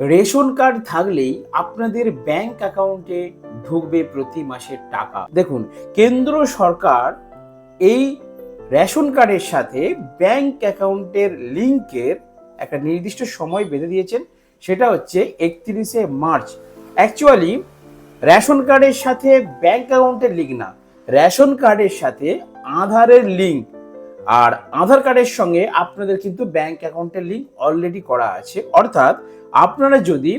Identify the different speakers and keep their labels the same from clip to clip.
Speaker 1: Ration card থাকলেই আপনাদের bank অ্যাকাউন্টে ঢুকবে প্রতি মাসের টাকা। দেখুন, কেন্দ্র সরকার এই রেশন কার্ডের সাথে ব্যাংক অ্যাকাউন্টের লিঙ্কের একটা নির্দিষ্ট সময় বেঁধে দিয়েছেন। সেটা হচ্ছে একত্রিশে মার্চ। অ্যাকচুয়ালি রেশন কার্ডের সাথে ব্যাংক অ্যাকাউন্টের লিঙ্ক না, রেশন কার্ডের সাথে আধারের লিঙ্ক আর আধার কার্ডের সঙ্গে আপনাদের কিন্তু ব্যাংক অ্যাকাউন্টের লিঙ্ক অলরেডি করা আছে। অর্থাৎ আপনারা যদি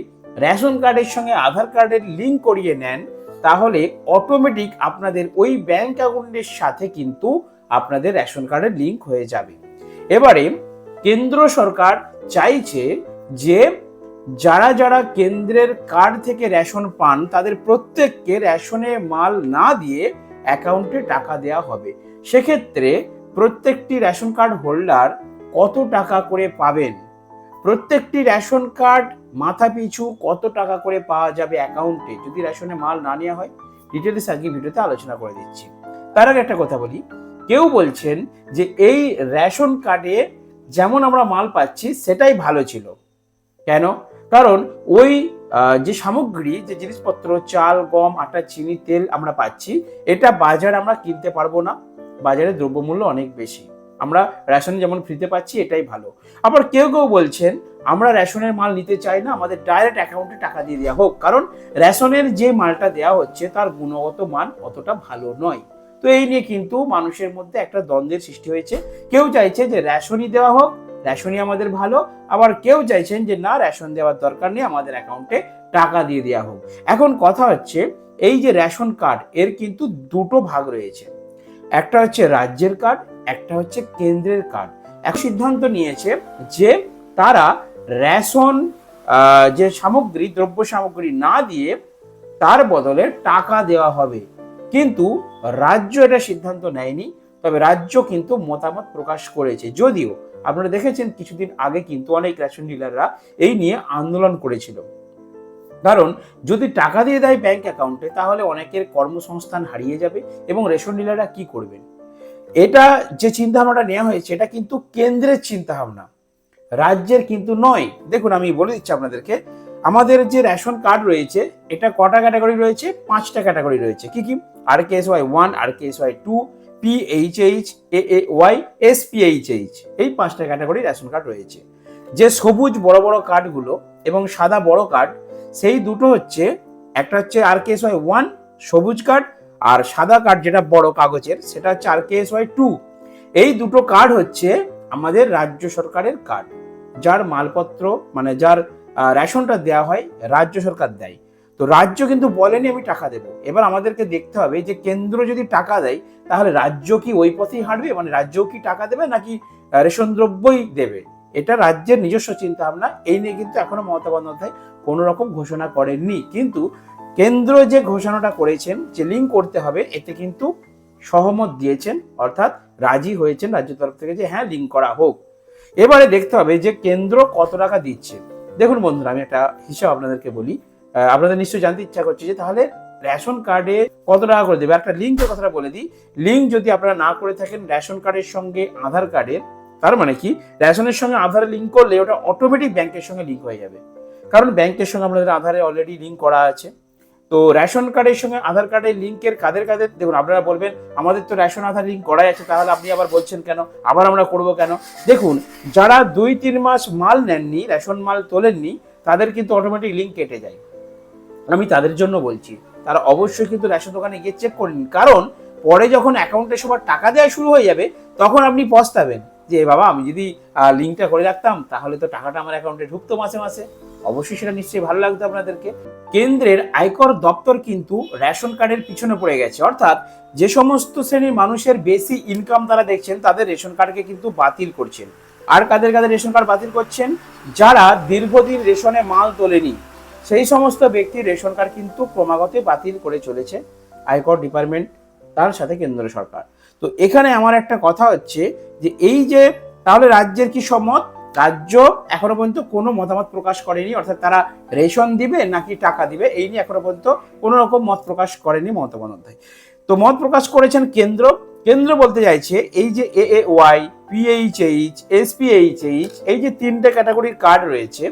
Speaker 1: রেশন কার্ডের সঙ্গে আধার কার্ডের লিঙ্ক করিয়ে নেন, তাহলে অটোমেটিক আপনাদের ওই ব্যাংক অ্যাকাউন্টের সাথে কিন্তু আপনাদের রেশন কার্ডের লিঙ্ক হয়ে যাবে। এবারে কেন্দ্র সরকার চাইছে যে যারা যারা কেন্দ্রের কার্ড থেকে রেশন পান, তাদের প্রত্যেককে রেশনে মাল না দিয়ে অ্যাকাউন্টে টাকা দেওয়া হবে। সেক্ষেত্রে প্রত্যেকটি রেশন কার্ড হোল্ডার কত টাকা করে পাবেন? প্রত্যেকটি রেশন কার্ড মাথা পিছু কত টাকা করে পাওয়া যাবে অ্যাকাউন্টে? যদি রেশনে মাল না নেওয়া হয় ডিটেলস আজকে ভিডিওতে আলোচনা করে দিচ্ছি। তার আগে একটা কথা বলি। কেউ বলছেন যে এই রেশন কার্ডে যেমন আমরা মাল পাচ্ছি, সেটাই ভালো ছিল। কেন? কারণ ওই যে সামগ্রী, যে জিনিসপত্র, চাল, গম, আটা, চিনি, তেল আমরা পাচ্ছি, এটা বাজারে আমরা কিনতে পারব না। বাজারে দ্রব্যমূল্য অনেক বেশি। আমরা রেশন যেমন ফ্রিতে পাচ্ছি, এটাই ভালো। আবার কেউ কেউ বলছেন, আমরা রেশনের মাল নিতে চাই না, আমাদের ডাইরেক্ট অ্যাকাউন্টে টাকা দিয়ে দেওয়া হোক। কারণ রেশনের যে মালটা দেওয়া হচ্ছে, তার গুণগত মান অতটা ভালো নয়। তো এই নিয়ে কিন্তু মানুষের মধ্যে একটা দ্বন্দ্বের সৃষ্টি হয়েছে। কেউ চাইছে যে রেশনই দেওয়া হোক, রেশনই আমাদের ভালো। আবার কেউ চাইছেন যে, না, রেশন দেওয়ার দরকার নেই, আমাদের অ্যাকাউন্টে টাকা দিয়ে দেওয়া হোক। এখন কথা হচ্ছে, এই যে রেশন কার্ড, এর কিন্তু দুটো ভাগ রয়েছে। একটা হচ্ছে রাজ্যের কার্ড, একটা হচ্ছে কেন্দ্রের কার্ড। এক সিদ্ধান্ত নিয়েছে যে তারা রেশন যে সামগ্রী, দ্রব্য সামগ্রী না দিয়ে তার বদলে টাকা দেওয়া হবে। কিন্তু রাজ্য এটা সিদ্ধান্ত নেয়নি, তবে রাজ্য কিন্তু মতামত প্রকাশ করেছে। যদিও আপনারা দেখেছেন কিছুদিন আগে কিন্তু অনেক রেশন ডিলাররা এই নিয়ে আন্দোলন করেছিল। কারণ যদি টাকা দিয়ে দেয় ব্যাংক অ্যাকাউন্টে তাহলে অনেকের কর্মসংস্থান হারিয়ে যাবে এবং রেশন ডিলাররা কি করবেন? এটা যে চিন্তা ভাবনাটা নেওয়া হয়েছে, এটা কিন্তু কেন্দ্রের চিন্তা ভাবনা রাজ্যের কিন্তু নয়। দেখুন, আমি বলে দিচ্ছি আপনাদেরকে, আমাদের যে রেশন কার্ড রয়েছে, এটা কটা ক্যাটাগরি রয়েছে? পাঁচটা ক্যাটাগরি রয়েছে। কি কি? R K S Y one R K S Y two P H H A A Y S P H H এই পাঁচটা ক্যাটাগরি রেশন কার্ড রয়েছে। যে সবুজ বড় বড় কার্ডগুলো এবং সাদা বড় কার্ড সেই দুটো হচ্ছে, একটা হচ্ছে R K S Y one সবুজ কার্ড আর সাদা কার্ড যেটা বড় কাগজের, সেটা হচ্ছে R K S Y two এই দুটো কার্ড হচ্ছে আমাদের রাজ্য সরকারের কার্ড যার মালপত্র মানে যার রেশনটা দেওয়া হয়, রাজ্য সরকার দেয়। তো রাজ্য কিন্তু বলেনি আমি টাকা দেব। এবার আমাদেরকে দেখতে হবে যে কেন্দ্র যদি টাকা দেয়, তাহলে রাজ্য কি ওই পথেই হাঁটবে? মানে রাজ্য কি টাকা দেবে নাকি রেশন দ্রব্যই দেবে? এটা রাজ্যের নিজস্ব চিন্তা ভাবনা এই নিয়ে কিন্তু এখনও মমতা বন্দ্যোপাধ্যায় কোনো রকম ঘোষণা করেননি। কিন্তু কেন্দ্র যে ঘোষণাটা করেছেন, যে লিঙ্ক করতে হবে, এতে কিন্তু সহমত দিয়েছেন, অর্থাৎ রাজি হয়েছেন রাজ্য তরফ থেকে যে হ্যাঁ লিঙ্ক করা হোক। এবারে দেখতে হবে যে কেন্দ্র কত টাকা দিচ্ছে। দেখুন বন্ধুরা, আমি একটা হিসাব আপনাদেরকে বলি। আপনাদের নিশ্চয়ই জানতে ইচ্ছা করছে যে তাহলে রেশন কার্ডে কত টাকা করে দেবে? একটা লিঙ্কের কথাটা বলে দিই। লিঙ্ক যদি আপনারা না করে থাকেন, রেশন কার্ডের সঙ্গে আধার কার্ডের তার মানে কি? রেশনের সঙ্গে আধার লিঙ্ক করলে ওটা অটোমেটিক ব্যাংকের সঙ্গে লিঙ্ক হয়ে যাবে। কারণ ব্যাংকের সঙ্গে আপনাদের আধারে অলরেডি লিঙ্ক করা আছে। তো রেশন কার্ডের সঙ্গে আধার কার্ডের লিঙ্কের কাদের কাদের দেখুন, আপনারা বলবেন, আমাদের তো রেশন, আধার লিঙ্ক করাই আছে, তাহলে আপনি আবার বলছেন কেন? আবার আমরা করব কেন? দেখুন, যারা দুই, তিন মাস মাল নেননি, রেশন মাল তোলেননি, তাদের কিন্তু অটোমেটিক লিঙ্ক কেটে যায়। আমি তাদের জন্য বলছি, তারা অবশ্যই কিন্তু রেশন দোকানে গিয়ে চেক করে নিন। কারণ পরে যখন অ্যাকাউন্টে সবার টাকা দেওয়া শুরু হয়ে যাবে, তখন আপনি পস্তাবেন। যে, বাবা, আমি যদি লিঙ্কটা করে রাখতাম, তাহলে তো টাকাটা আমার অ্যাকাউন্টে ঢুকতো মাসে মাসে। অবশ্যই সেটা নিশ্চয়ই ভালো লাগতো আপনাদেরকে। কেন্দ্রের আয়কর দপ্তর কিন্তু রেশন কার্ডের পিছনে পড়ে গেছে। অর্থাৎ যে সমস্ত শ্রেণির মানুষের বেশি ইনকাম তারা দেখছেন, তাদের রেশন কার্ডকে কিন্তু বাতিল করছেন। আর কাদের কাদের রেশন কার্ড বাতিল করছেন? যারা দীর্ঘদিন রেশনে মাল তোলেনি, সেই সমস্ত ব্যক্তির রেশন কার্ড কিন্তু ক্রমাগত বাতিল করে চলেছে আয়কর ডিপার্টমেন্ট, তার সাথে কেন্দ্র সরকার। তো এখানে আমার একটা কথা হচ্ছে যে এই যে তাহলে রাজ্যের কি সম্মত? রাজ্য এখনও পর্যন্ত কোনো মতামত প্রকাশ করেনি, অর্থাৎ তারা রেশন দিবে নাকি টাকা দিবে, এই নিয়ে এখনও পর্যন্ত কোনো রকম মত প্রকাশ করেনি মমতা বন্দ্যোপাধ্যায়। তো মত প্রকাশ করেছেন কেন্দ্র। কেন্দ্র বলতে চাইছে এই যে A A Y PHH SPHH এই যে তিনটে ক্যাটাগরির কার্ড রয়েছে,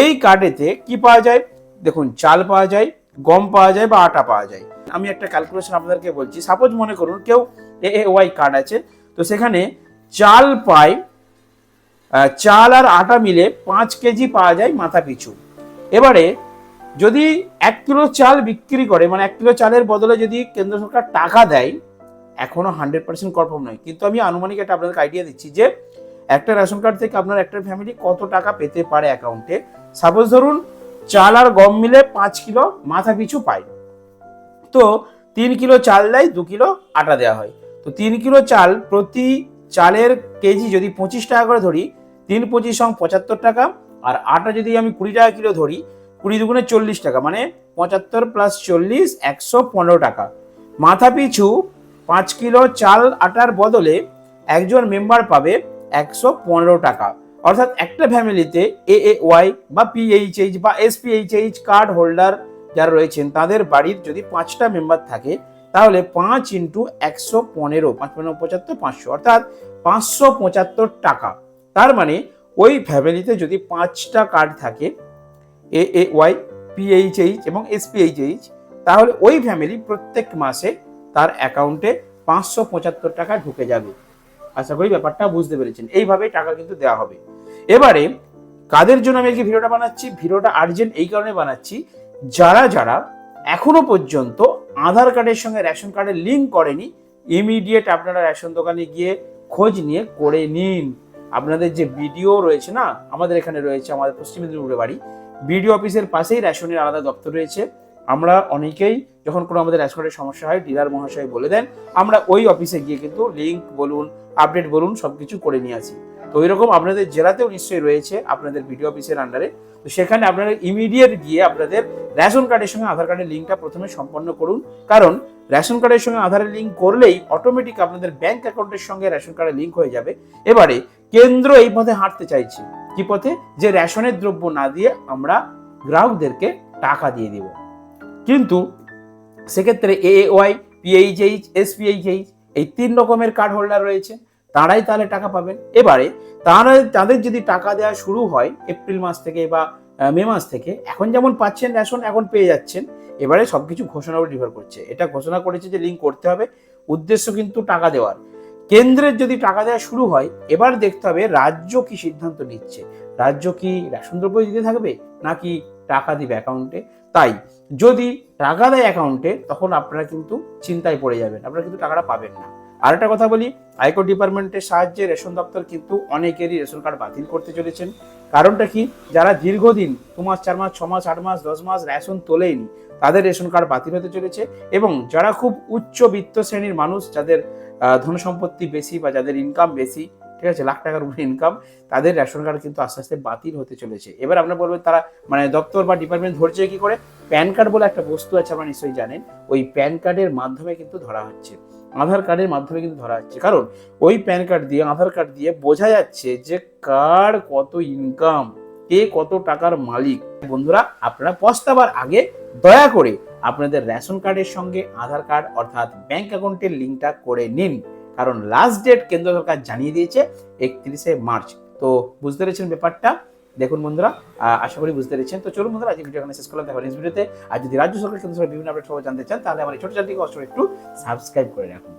Speaker 1: এই কার্ডেতে কি পাওয়া যায়? দেখুন, চাল পাওয়া যায়, গম পাওয়া যায় বা আটা পাওয়া যায়। আমি একটা ক্যালকুলেশন আপনাদেরকে বলছি সাপোজ মনে করুন কেউ এ ওয়াই কার্ড আছে। তো সেখানে চাল আহ, চাল আর আটা মিলে পাঁচ কেজি পাওয়া যায় মাথা পিছু। এবারে যদি এক কিলো চাল বিক্রি করে মানে এক কিলো চালের বদলে যদি কেন্দ্র সরকার টাকা দেয় এখনও হান্ড্রেড পার্সেন্ট কনফার্ম নয়। কিন্তু আমি আনুমানিক একটা আপনাদেরকে আইডিয়া দিচ্ছি যে একটা রেশন কার্ড থেকে আপনার একটা ফ্যামিলি কত টাকা পেতে পারে অ্যাকাউন্টে সাপোজ ধরুন চাল আর গম মিলে পাঁচ কিলো মাথা পিছু পায়। তো তিন কিলো চাল দেয় দু কিলো আটা দেওয়া হয়। তো তিন কিলো চাল প্রতি চালের কেজি যদি পঁচিশ টাকা করে ধরি, তিন পঁচিশ সং পঁচাত্তর টাকা, আর আটা যদি আমি কুড়ি টাকা কিলো ধরি, কুড়ি দুগুণে চল্লিশ টাকা মানে পঁচাত্তর প্লাস চল্লিশ, একশো পনেরো টাকা। মাথা পিছু পাঁচ কিলো চাল আটার বদলে একজন মেম্বার পাবে একশো পনেরো টাকা। অর্থাৎ একটা ফ্যামিলিতে এ এ ওয়াই বা পিএইচএইচ বা এসপিএইচএইচ কার্ড হোল্ডার যারা রয়েছেন, তাদের বাড়ির যদি পাঁচটা মেম্বার থাকে তাহলে পাঁচ ইন্টু একশো পনেরো, পাঁচ পনেরো, পঁচাত্তর, পাঁচশো, অর্থাৎ পাঁচশো পঁচাত্তর টাকা। তার মানে ওই ফ্যামিলিতে যদি পাঁচটা কার্ড থাকে এ এ ওয়াই পিএইচএইচ এবং এসপিএইচএইচ তাহলে ওই ফ্যামিলি প্রত্যেক মাসে তার অ্যাকাউন্টে পাঁচশো পঁচাত্তর টাকা ঢুকে যাবে। আশা করি ব্যাপারটা বুঝতে পেরেছেন। এইভাবে টাকা কিন্তু দেওয়া হবে। এবারে কাদের জন্য আমি আজকে ভিডিওটা বানাচ্ছি? ভিডিওটা আর্জেন্ট এই কারণে বানাচ্ছি, যারা যারা এখনও পর্যন্ত আধার কার্ডের সঙ্গে রেশন কার্ডের লিঙ্ক করেনি ইমিডিয়েট আপনারা রেশন দোকানে গিয়ে খোঁজ নিয়ে করে নিন। আপনাদের যে বিডিও রয়েছে না, আমাদের এখানে রয়েছে, আমাদের পশ্চিম মেদিনীপুরে বাড়ি বিডিও অফিসের পাশেই রেশনের আলাদা দপ্তর রয়েছে। আমরা অনেকেই যখন কোনো আমাদের রেশন কার্ডের সমস্যা হয় ডিলার মহাশয় বলে দেন, আমরা ওই অফিসে গিয়ে কিন্তু লিঙ্ক বলুন আপডেট বলুন, সবকিছু করে নিয়ে আসি। তো ওইরকম আপনাদের জেলাতেও নিশ্চয়ই রয়েছে আপনাদের বিডিও অফিসের আন্ডারে তো সেখানে আপনারা ইমিডিয়েট গিয়ে আপনাদের রেশন কার্ডের সঙ্গে আধার কার্ডের লিঙ্কটা প্রথমে সম্পন্ন করুন। কারণ রেশন কার্ডের সঙ্গে আধারের লিঙ্ক করলেই অটোমেটিক আপনাদের ব্যাংক অ্যাকাউন্টের সঙ্গে রেশন কার্ডের লিঙ্ক হয়ে যাবে। এবারে কেন্দ্র এই পথে হাঁটতে চাইছে। কি পথে? যে রেশনের দ্রব্য না দিয়ে আমরা গ্রাহকদেরকে টাকা দিয়ে দিব। কিন্তু সেক্ষেত্রে এ ওয়াই পিএইচএইচ এসপিএইচএইচ এই তিন রকমের কার্ড হোল্ডার রয়েছে। তারাই তাহলে টাকা পাবেন। এবারে তারা তাদের যদি টাকা দেওয়া শুরু হয় এপ্রিল মাস থেকে বা মে মাস থেকে, এখন যেমন পাচ্ছেন রেশন, এখন পেয়ে যাচ্ছেন। এবারে সবকিছু ঘোষণার উপর নির্ভর করছে। এটা ঘোষণা করেছে যে লিঙ্ক করতে হবে, উদ্দেশ্য কিন্তু টাকা দেওয়ার। কেন্দ্রের যদি টাকা দেওয়া শুরু হয়, এবার দেখতে হবে রাজ্য কি সিদ্ধান্ত নিচ্ছে। রাজ্য কি রেশন দ্রব্য দিতে থাকবে, নাকি টাকা দিবে অ্যাকাউন্টে তাই যদি টাকা দেয় অ্যাকাউন্টে তখন আপনারা কিন্তু চিন্তায় পড়ে যাবেন, আপনারা কিন্তু টাকাটা পাবেন না। আর একটা কথা বলি আয়কর ডিপার্টমেন্টের সাহায্যে রেশন দপ্তর কিন্তু অনেকেরই রেশন কার্ড বাতিল করতে চলেছেন। কারণটা কি? যারা দীর্ঘদিন দু মাস, চার মাস, ছ মাস, আট মাস, দশ মাস রেশন তোলেনি, তাদের রেশন কার্ড বাতিল হতে চলেছে এবং যারা খুব উচ্চ বিত্ত শ্রেণির মানুষ, যাদের ধন সম্পত্তি বেশি বা যাদের ইনকাম বেশি ঠিক আছে, লাখ টাকার উপরে ইনকাম তাদের রেশন কার্ড কিন্তু আস্তে আস্তে বাতিল হতে চলেছে। এবার আপনারা বলবেন তারা মানে দপ্তর বা ডিপার্টমেন্ট ধরছে কি করে? প্যান কার্ড বলে একটা বস্তু আছে, আপনারা নিশ্চয়ই জানেন। ওই প্যান কার্ডের মাধ্যমে কিন্তু ধরা হচ্ছে। আধার কার্ডের মাধ্যমে কিন্তু ধরা হচ্ছে। কারণ ওই প্যান কার্ড দিয়ে, আধার কার্ড দিয়ে বোঝা যাচ্ছে যে কার কত ইনকাম কে কত টাকার মালিক। বন্ধুরা, আপনারা পস্তাবার আগে দয়া করে আপনাদের রেশন কার্ডের সঙ্গে আধার কার্ড অর্থাৎ ব্যাংক অ্যাকাউন্টের লিঙ্কটা করে নিন। কারণ লাস্ট ডেট কেন্দ্র সরকার জানিয়ে দিয়েছে একত্রিশে মার্চ। তো বুঝতে পেরেছেন ব্যাপারটা? দেখুন বন্ধুরা আশা করি বুঝতে পেরেছেন। তো চলুন বন্ধুরা আজকে ভিডিও এখানে শেষ করলাম। দেখা নেক্সট ভিডিওতে আর যদি রাজ্য সরকার কেন্দ্র সরকার বিভিন্ন আপডেট খবর জানতে চান, তাহলে আমার ছোট চ্যানেলটিকে অবশ্যই একটু সাবস্ক্রাইব করে রাখুন।